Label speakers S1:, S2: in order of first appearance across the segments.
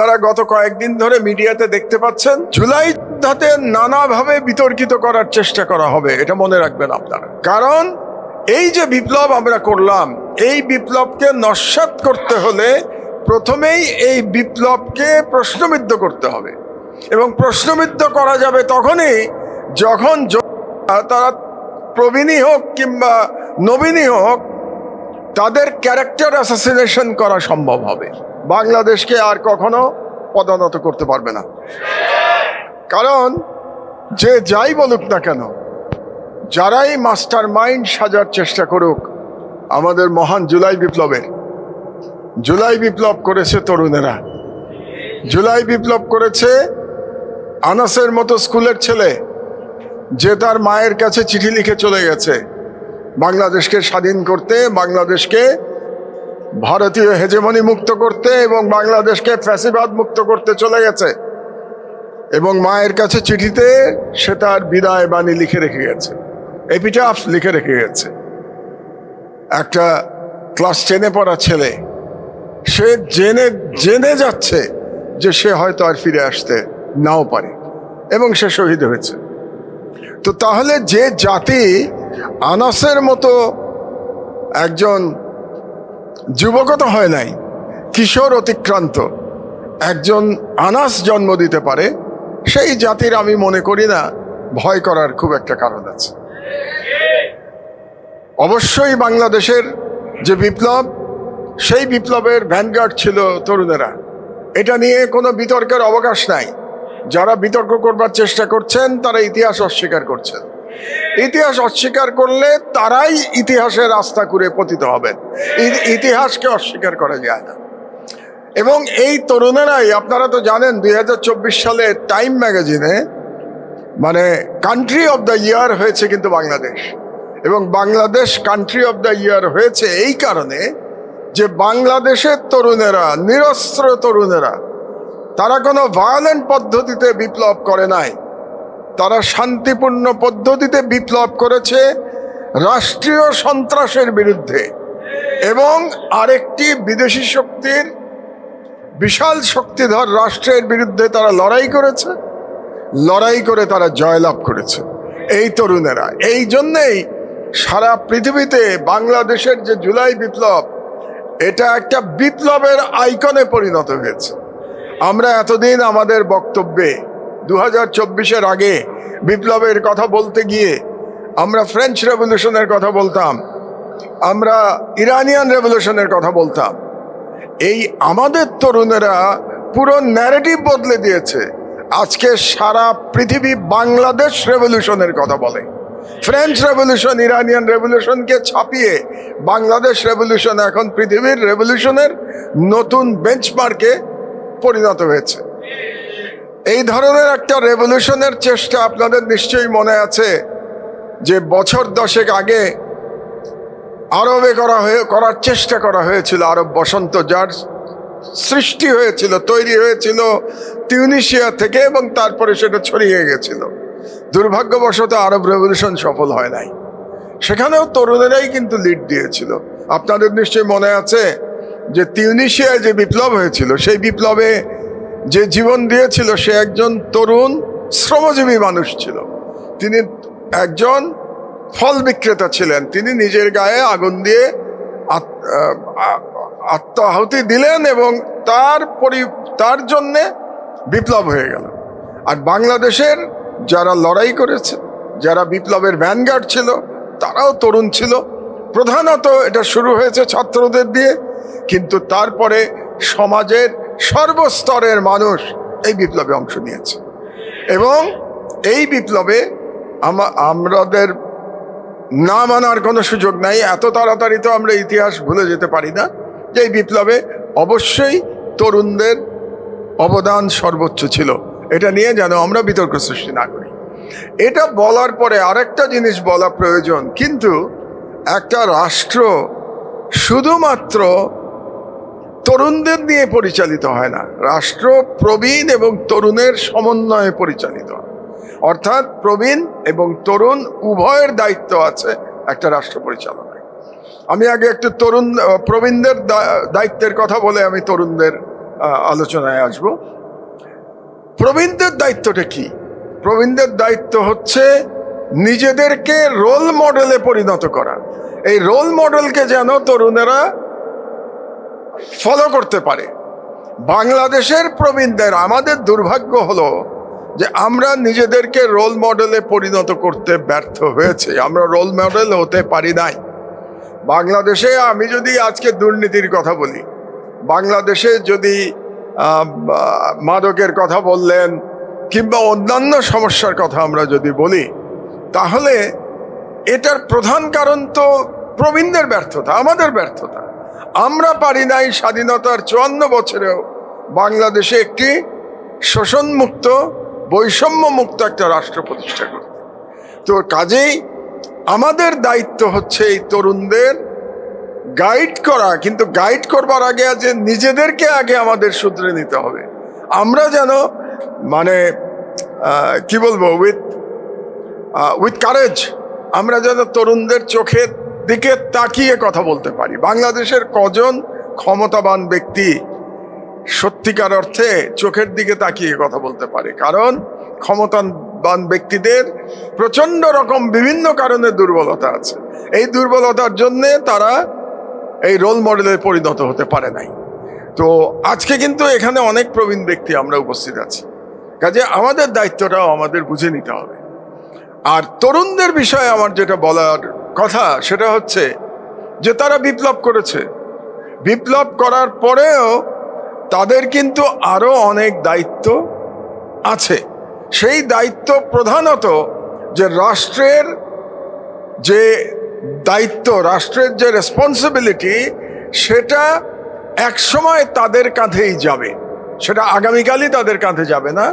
S1: তারা গত কয়েকদিন ধরে মিডিয়াতে দেখতে পাচ্ছেন, জুলাই ধাতে নানাভাবে বিতর্কিত করার চেষ্টা করা হবে, এটা মনে রাখবেন আপনারা। কারণ, এই যে বিপ্লব আমরা করলাম, এই বিপ্লবকে নস্বাত করতে হলে প্রথমেই এই বিপ্লবকে প্রশ্নবিদ্ধ করতে হবে। এবং প্রশ্নবিদ্ধ করা যাবে তখনই যখন তারা প্রবীণই হোক কিংবা নবীনই হোক, তাদের ক্যারেক্টার অ্যাসাসিনেশন করা সম্ভব হবে। বাংলাদেশকে আর কখনো পদানত করতে পারবে না। কারণ যে যাই বলুক না কেন, যারাই মাস্টার মাইন্ড সাজার চেষ্টা করুক, আমাদের মহান জুলাই বিপ্লবের, জুলাই বিপ্লব করেছে তরুণেরা। জুলাই বিপ্লব করেছে আনাসের মতো স্কুলের ছেলে, যে তার মায়ের কাছে চিঠি লিখে চলে গেছে। বাংলাদেশকে স্বাধীন করতে, বাংলাদেশকে ভারতীয় হেজেমনি মুক্ত করতে এবং বাংলাদেশকে ফ্যাসিবাদ মুক্ত করতে চলে গেছে। এবং মায়ের কাছে চিঠিতে সে তার বিদায় বাণী লিখে রেখে গেছে। এপিটাফ লিখে রেখে গেছে। একটা ক্লাস টেনে পড়া ছেলে, সে জেনে জেনে যাচ্ছে যে সে হয়তো আর ফিরে আসতে নাও পারে এবং সে শহীদ হয়েছে। তো তাহলে যে জাতি আনাসের মতো একজন যুবকত হয় নাই, কিশোর অতিক্রান্ত। একজন আনাস জন্ম দিতে পারে, সেই জাতির আমি মনে করি না, ভয় করার খুব একটা কারণ আছে। অবশ্যই বাংলাদেশের যে বিপ্লব, সেই বিপ্লবের ভ্যানগার্ড ছিল তরুণেরা। এটা নিয়ে কোনো বিতর্কের অবকাশ নাই। যারা বিতর্ক করবার চেষ্টা করছেন, তারা ইতিহাস অস্বীকার করছেন। ইতিহাস অস্বীকার করলে তারাই ইতিহাসের রাস্তা করে পতিত হবে। ইতিহাসকে অস্বীকার করা যায় না। এবং এই তরুণেরাই, আপনারা তো জানেন, দুই হাজার চব্বিশ সালে টাইম ম্যাগাজিনে মানে কান্ট্রি অফ দ্য ইয়ার হয়েছে কিন্তু বাংলাদেশ। এবং Bangladesh country of the year হয়েছে এই কারণে যে বাংলাদেশের তরুণেরা, নিরস্ত্র তরুণেরা, তারা কোনো ভায়োলেন্ট পদ্ধতিতে বিপ্লব করে নাই। তারা শান্তিপূর্ণ পদ্ধতিতে বিপ্লব করেছে রাষ্ট্রীয় সন্ত্রাসের বিরুদ্ধে। এবং আরেকটি বিদেশি শক্তির বিশাল শক্তিধর রাষ্ট্রের বিরুদ্ধে তারা লড়াই করেছে। লড়াই করে তারা জয়লাভ করেছে। এই তরুণেরা। এই জন্যেই সারা পৃথিবীতে বাংলাদেশের যে জুলাই বিপ্লব, এটা একটা বিপ্লবের আইকনে পরিণত হয়েছে। আমরা এতদিন আমাদের বক্তব্যে দু হাজার আগে বিপ্লবের কথা বলতে গিয়ে আমরা ফ্রেঞ্চ রেভলিউশনের কথা বলতাম, আমরা ইরানিয়ান রেভলিউশনের কথা বলতাম। এই আমাদের তরুণেরা পুরো ন্যারেটিভ বদলে দিয়েছে। আজকে সারা পৃথিবী বাংলাদেশ রেভলিউশনের কথা বলে। ফ্রেঞ্চ রেভলিউশন ইরানিয়ান রেভলিউশনকে ছাপিয়ে বাংলাদেশ রেভলিউশন এখন পৃথিবীর রেভলিউশনের নতুন বেঞ্চমার্কে পরিণত হয়েছে। এই ধরনের একটা রেভলিউশনের চেষ্টা আপনাদের নিশ্চয়ই মনে আছে, যে বছর দশেক আগে আরবে করা হয়ে, করার চেষ্টা করা হয়েছিল আরব বসন্ত, যার সৃষ্টি হয়েছিল, তৈরি হয়েছিল তিউনিশিয়া থেকে এবং তারপরে সেটা ছড়িয়ে গেছিল। দুর্ভাগ্যবশত আরব রেভলিউশন সফল হয় নাই। সেখানেও তরুণেরাই কিন্তু লিড দিয়েছিল। আপনাদের নিশ্চয়ই মনে আছে যে তিউনিশিয়ায় যে বিপ্লব হয়েছিল, সেই বিপ্লবে যে জীবন দিয়েছিল সে একজন তরুণ, শ্রমজীবী মানুষ ছিল। তিনি একজন ফল বিক্রেতা ছিলেন। তিনি নিজের গায়ে আগুন দিয়ে আত- আত্মাহুতি দিলেন এবং তার পরি তার জন্যে বিপ্লব হয়ে গেল। আর বাংলাদেশের যারা লড়াই করেছে, যারা বিপ্লবের ভ্যানগার্ড ছিল, তারাও তরুণ ছিল। প্রধানত এটা শুরু হয়েছে ছাত্রদের দিয়ে, কিন্তু তারপরে সমাজের সর্বস্তরের মানুষ এই বিপ্লবে অংশ নিয়েছে। এবং এই বিপ্লবে আমা- আমাদের না মানার কোনো সুযোগ নাই। এত তাড়াতাড়ি তো আমরা ইতিহাস ভুলে যেতে পারি না যে এই বিপ্লবে অবশ্যই তরুণদের অবদান সর্বোচ্চ ছিল। এটা নিয়ে যেন আমরা বিতর্ক সৃষ্টি না করি। এটা বলার পরে আরেকটা জিনিস বলা প্রয়োজন। কিন্তু একটা রাষ্ট্র শুধুমাত্র তরুণদের নিয়ে পরিচালিত হয় না। রাষ্ট্র, প্রবীণ এবং তরুণের সমন্বয়ে পরিচালিত। অর্থাৎ প্রবীণ এবং তরুণ উভয়ের দায়িত্ব আছে একটা রাষ্ট্র পরিচালনায়। আমি আগে একটু তরুণ প্রবীণদের দায়িত্বের কথা বলে আমি তরুণদের আলোচনায় আসব। প্রবীণদের দায়িত্বটা কি? প্রবীণদের দায়িত্ব হচ্ছে নিজেদেরকে রোল মডেলে পরিণত করা। এই রোল মডেলকে যেন তরুণেরা ফলো করতে পারে। বাংলাদেশের প্রবীণদের আমাদের দুর্ভাগ্য হলো যে আমরা নিজেদেরকে রোল মডেলে পরিণত করতে ব্যর্থ হয়েছে। আমরা রোল মডেল হতে পারি নাই। বাংলাদেশে আমি যদি আজকে দুর্নীতির কথা বলি, বাংলাদেশে যদি মাদকের কথা বললেন কিংবা অন্যান্য সমস্যার কথা আমরা যদি বলি, তাহলে এটার প্রধান কারণ তো প্রবীণদের ব্যর্থতা, আমাদের ব্যর্থতা। আমরা পারি নাই স্বাধীনতার চুয়ান্ন বছরেও। বাংলাদেশে একটি শোষণমুক্ত, বৈষম্যমুক্ত একটা রাষ্ট্র প্রতিষ্ঠা করতে। তো কাজেই আমাদের দায়িত্ব হচ্ছে এই তরুণদের গাইড করা। কিন্তু গাইড করবার আগে যে নিজেদেরকে আগে আমাদের শুধরে নিতে হবে। আমরা যেন মানে কি বলব উইথ উইথ কারেজ আমরা যেন তরুণদের চোখের দিকে তাকিয়ে কথা বলতে পারি। বাংলাদেশের কজন ক্ষমতাবান ব্যক্তি সত্যিকার অর্থে চোখের দিকে তাকিয়ে কথা বলতে পারে? কারণ ক্ষমতাবান ব্যক্তিদের প্রচণ্ড রকম বিভিন্ন কারণে দুর্বলতা আছে। এই দুর্বলতার জন্যে তারা এই রোল মডেলে পরিণত হতে পারে নাই। তো আজকে কিন্তু এখানে অনেক প্রবীণ ব্যক্তি আমরা উপস্থিত আছি। কাজে আমাদের দায়িত্বটাও আমাদের বুঝে নিতে হবে। আর তরুণদের বিষয়ে আমার যেটা বলার কথা সেটা হচ্ছে যে তারা বিপ্লব করেছে। বিপ্লব করার পরেও তাদের কিন্তু আরও অনেক দায়িত্ব আছে। সেই দায়িত্ব প্রধানত যে রাষ্ট্রের যে দায়িত্ব, রাষ্ট্রের যে রেসপন্সিবিলিটি সেটা একসময় তাদের কাঁধেই যাবে। সেটা আগামীকালই তাদের কাঁধে যাবে না।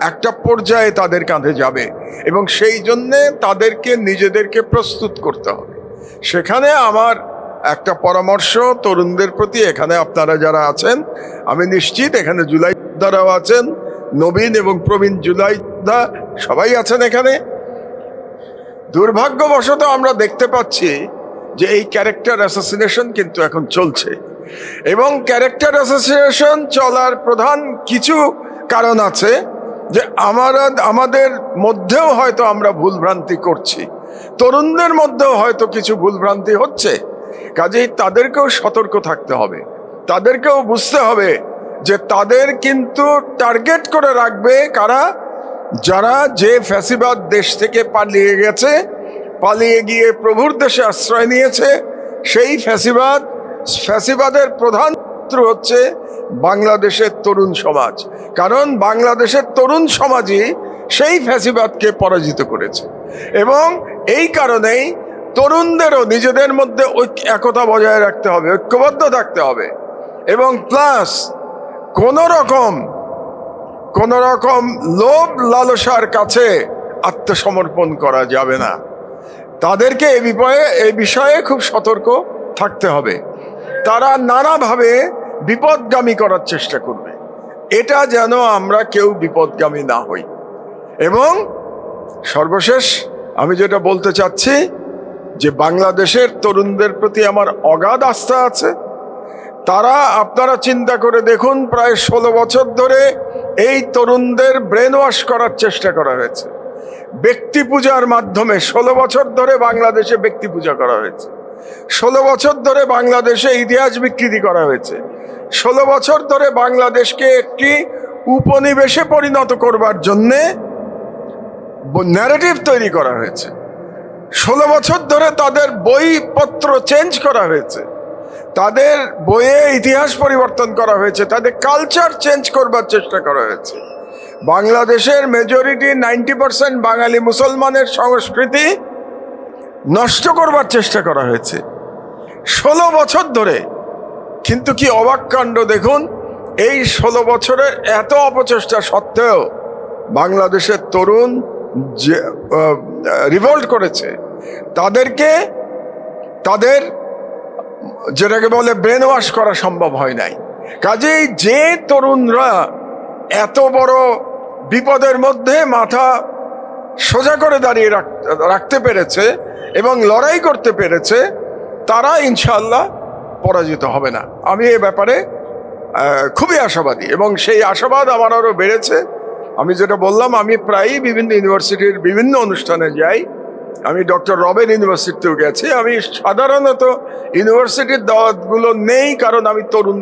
S1: একটা পর্যায়ে তাদের কাঁধে যাবে এবং সেই জন্যে তাদেরকে নিজেদেরকে প্রস্তুত করতে হবে। সেখানে আমার একটা পরামর্শ তরুণদের প্রতি, এখানে আপনারা যারা আছেন, আমি নিশ্চিত এখানে জুলাই দ্বারাও আছেন, নবীন এবং প্রবীণ জুলাই দা সবাই আছেন এখানে। দুর্ভাগ্যবশত আমরা দেখতে পাচ্ছি যে এই ক্যারেক্টার অ্যাসোসিনেশন কিন্তু এখন চলছে এবং ক্যারেক্টার অ্যাসোসিয়েশন চলার প্রধান কিছু কারণ আছে। যে আমরা, আমাদের মধ্যেও হয়তো আমরা ভুলভ্রান্তি করছি। তরুণদের মধ্যেও হয়তো কিছু ভুলভ্রান্তি হচ্ছে। কাজেই তাদেরকেও সতর্ক থাকতে হবে। তাদেরকেও বুঝতে হবে যে তাদের কিন্তু টার্গেট করে রাখবে কারা? যারা যে ফ্যাসিবাদ দেশ থেকে পালিয়ে গেছে, পালিয়ে গিয়ে প্রভুর দেশে আশ্রয় নিয়েছে, সেই ফ্যাসিবাদ, ফ্যাসিবাদের প্রধান হচ্ছে বাংলাদেশের তরুণ সমাজ। কারণ বাংলাদেশের তরুণ সমাজই সেই ফ্যাসিবাদকে পরাজিত করেছে। এবং এই কারণেই তরুণদেরও নিজেদের মধ্যে একতা বজায় রাখতে হবে, ঐক্যবদ্ধ থাকতে হবে। এবং প্লাস কোনো রকম কোন রকম লোভ লালসার কাছে আত্মসমর্পণ করা যাবে না। তাদেরকে এ বিপয়ে এই বিষয়ে খুব সতর্ক থাকতে হবে। তারা নানাভাবে বিপদগামী করার চেষ্টা করবে। এটা যেন আমরা কেউ বিপদগামী না হই। এবং সর্বশেষ আমি যেটা বলতে চাচ্ছি যে বাংলাদেশের তরুণদের প্রতি আমার অগাধ আস্থা আছে। তারা আপনারা চিন্তা করে দেখুন, প্রায় ষোলো বছর ধরে এই তরুণদের ব্রেন ওয়াশ করার চেষ্টা করা হয়েছে। ব্যক্তি পূজার মাধ্যমে ষোলো বছর ধরে বাংলাদেশে ব্যক্তি পূজা করা হয়েছে। ষোলো বছর ধরে বাংলাদেশে ইতিহাস বিকৃতি করা হয়েছে। ষোলো বছর ধরে বাংলাদেশকে একটি উপনিবেশে পরিণত করবার জন্যে ন্যারেটিভ তৈরি করা হয়েছে। ষোলো বছর ধরে তাদের বইপত্র চেঞ্জ করা হয়েছে। তাদের বইয়ে ইতিহাস পরিবর্তন করা হয়েছে, তাদের কালচার চেঞ্জ করবার চেষ্টা করা হয়েছে। বাংলাদেশের মেজরিটি নাইনটি পার্সেন্ট বাঙালি মুসলমানের সংস্কৃতি নষ্ট করবার চেষ্টা করা হয়েছে। ষোলো বছর ধরে, কিন্তু কি অবাক কাণ্ড দেখুন? এই ষোলো বছরের এত অপচেষ্টা সত্ত্বেও বাংলাদেশের তরুণ যে রিভল্ট করেছে, তাদেরকে তাদের যেটাকে বলে ব্রেন ওয়াশ করা সম্ভব হয় নাই। কাজেই যে তরুণরা এত বড় বিপদের মধ্যে মাথা সোজা করে দাঁড়িয়ে রাখতে পেরেছে এবং লড়াই করতে পেরেছে, তারা ইনশাল্লাহ পরাজিত হবে না। আমি এ ব্যাপারে খুবই আশাবাদী এবং সেই আশাবাদ আমার আরও বেড়েছে। আমি যেটা বললাম, আমি প্রায়ই বিভিন্ন ইউনিভার্সিটির বিভিন্ন অনুষ্ঠানে যাই। আমি ডক্টর রবেন ইউনিভার্সিটিতেও গেছি। আমি সাধারণত ইউনিভার্সিটির দাওয়াতগুলো নেই কারণ আমি তরুণ।